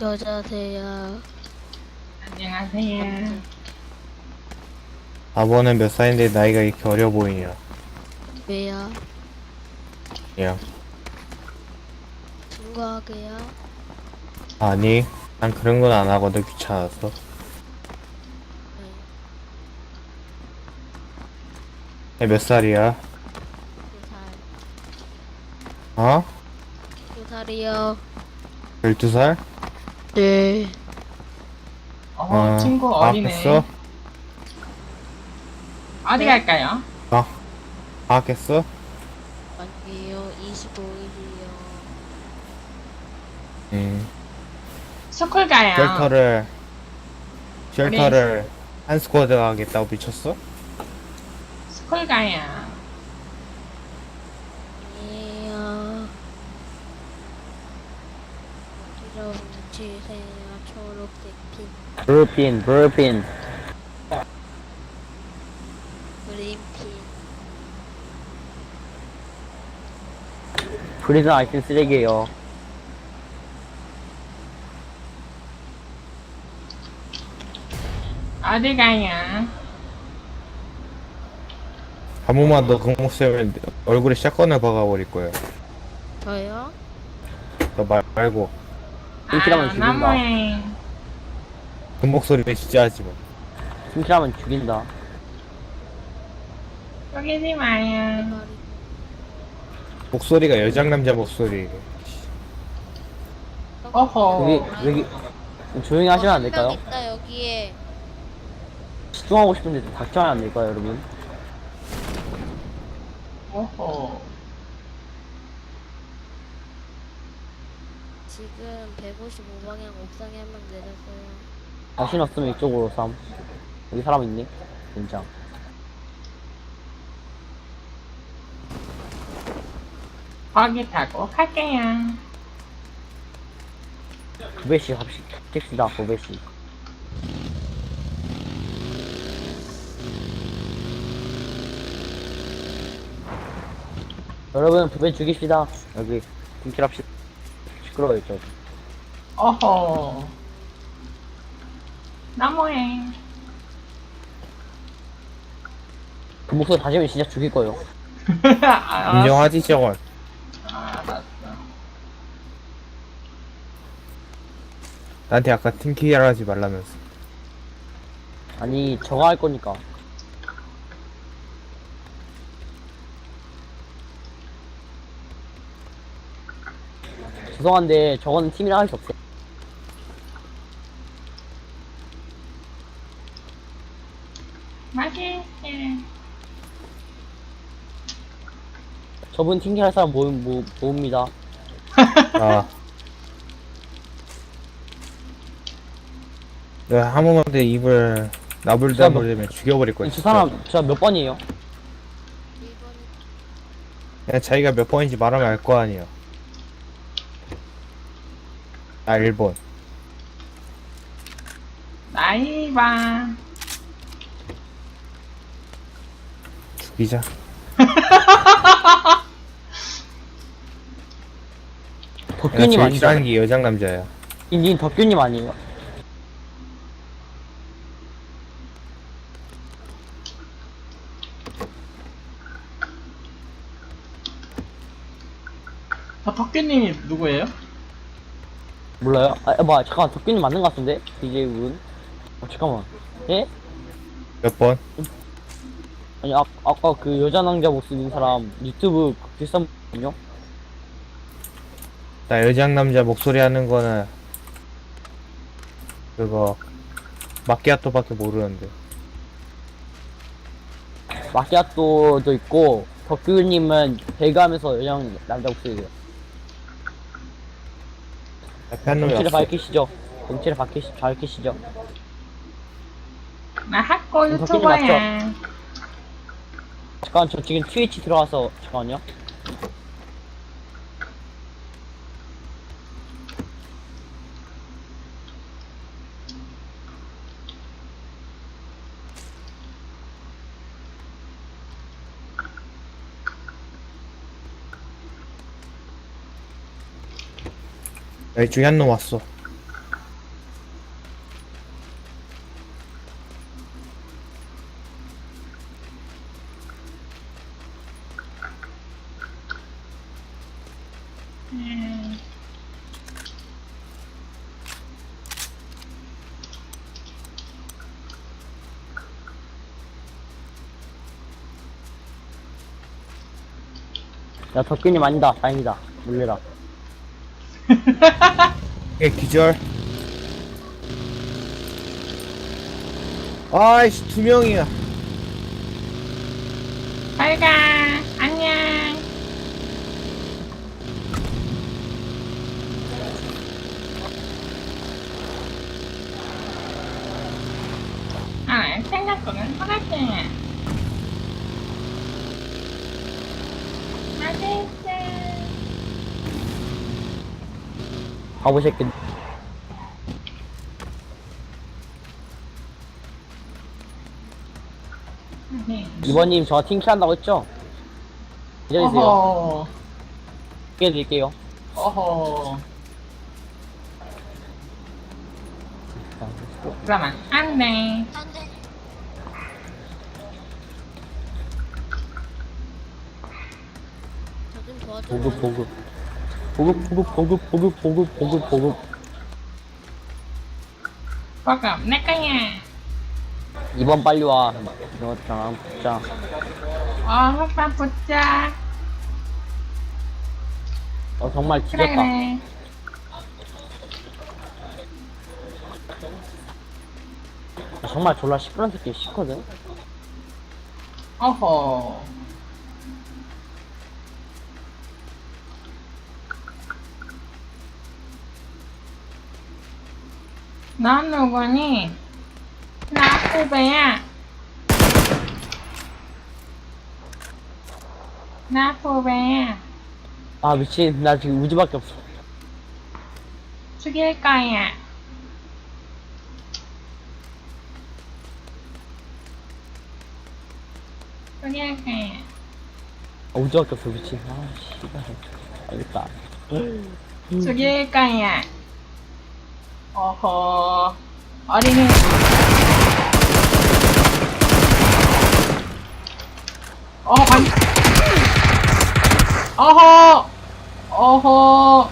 여자세요. 안녕하세요. 아버는 몇 살인데 나이가 이렇게 어려 보이냐? 왜요? 야, 친구하게요? 아니, 난 그런 건 안 하거든 귀찮아서. 네. 야, 몇 살이야? 두 살. 어? 두 살이요. 12살? 네. 어, 친구 어리네. 방학했어? 어디 갈까요? 방학했어? 아니에요. 25일이요. 응. 스쿨 가요. 쉘터를, 쉘터를 한 스쿼드 하겠다고 미쳤어? 스쿨 가요. 어디로 훔치세요? 초록색 핀. 브루핀, 브루핀. 그린 핀. 아이템 쓰레기예요. 어디 가요? 한 번만 더그 목소리면 얼굴에 샷건을 박아버릴 거야. 저요? 너 말, 말고. 아, 죽인다. 너무해. 그 목소리는 진짜 하지 마. 팀키라면 죽인다. 쪼개지 마요. 목소리가 여장남자 목소리. 어허. 여기, 여기, 조용히 하시면 안 될까요? 명 있다 여기에. 집중하고 싶은데 좀 닥쳐야 안 될까요, 여러분? 어허. 지금 155방향 옥상에 한 명 내렸어요. 자신 없으면 이쪽으로 삼. 여기 사람 있네? 진짜. 거기 타고 갈게요. 9배씩 합시, 택시다, 9배씩. 여러분, 9배 죽입시다. 여기, 팀킬 합시다. 시끄러워요, 저. 어허. 너무해. 그 목소리 다시 면 진짜 죽일 거예요. 알았어. 인정하지, 저건. 알았어. 나한테 아까 팀키라 하지 말라면서. 아니, 저거 할 거니까. 죄송한데, 저거는 팀이랑 할 수 없어요. 맛있게. 저분 팀킬 할 사람 모임, 모, 모읍니다. 아. 내가 한 번만 더 입을 나불다불리면 죽여버릴 거야. 저 진짜. 사람, 저 몇 번이에요? 1번 그냥 자기가 몇 번인지 말하면 알 거 아니야. 나 1번. 나이 봐. 죽이자. 내가 덕규님 제일 아니죠? 싫어하는 게 여장 남자야. 님 덕규님 아니에요? 저 덕규님이 누구예요? 몰라요? 아, 뭐야, 잠깐만, 덕규님 맞는 것 같은데? DJ 분? 어, 잠깐만. 예? 몇 번? 아니, 아, 아까 그 여자 낭자 목소리 있는 사람 유튜브 그 비싼 분요? 나 여장 남자 목소리 하는 거는 그거 마키아토밖에 모르는데. 마키아토도 있고, 덕규님은 배가하면서 여자 남자 목소리예요. 앞에 놈이 정체를 없어. 밝히시죠. 정체를 밝히시, 밝히시죠. 나 학고 유튜버야. 잠깐, 저 지금 트위치 들어가서, 잠깐만요. 야, 이 중에 한 놈 왔어. 야 덕균이 아니다. 다행이다. 놀래라. 예, 기절. 아이씨, 두 명이야. 잘가 안녕 아 생각보다 살았지 맛있어 바보 새끼. 이번님 저 팀킬한다고 했죠? 기다리세요. 어허 깨드릴게요. 어허 그러면 안돼 안돼 저 좀 도와줘 보급, 보급. 보급, 보급, 보급, 보급, 보급, 보급, 보급. 버거 내 거야 이번 빨리 와. 너 장, 장. 어 오빠 붙자 어, 정말 그래 지렸다. 그래 정말 졸라 시끄러운 새끼 싫거든? 어허 넌 누구니? 나 후배야 나 후배야 아, 미친. 나 지금 우주밖에 없어. 죽일 거야 죽일 거야 아, 우주밖에 없어, 미친. 아, 씨발. 알겠다. 죽일 거야. 어허. 어린이. 어, 반. 어허. 어허.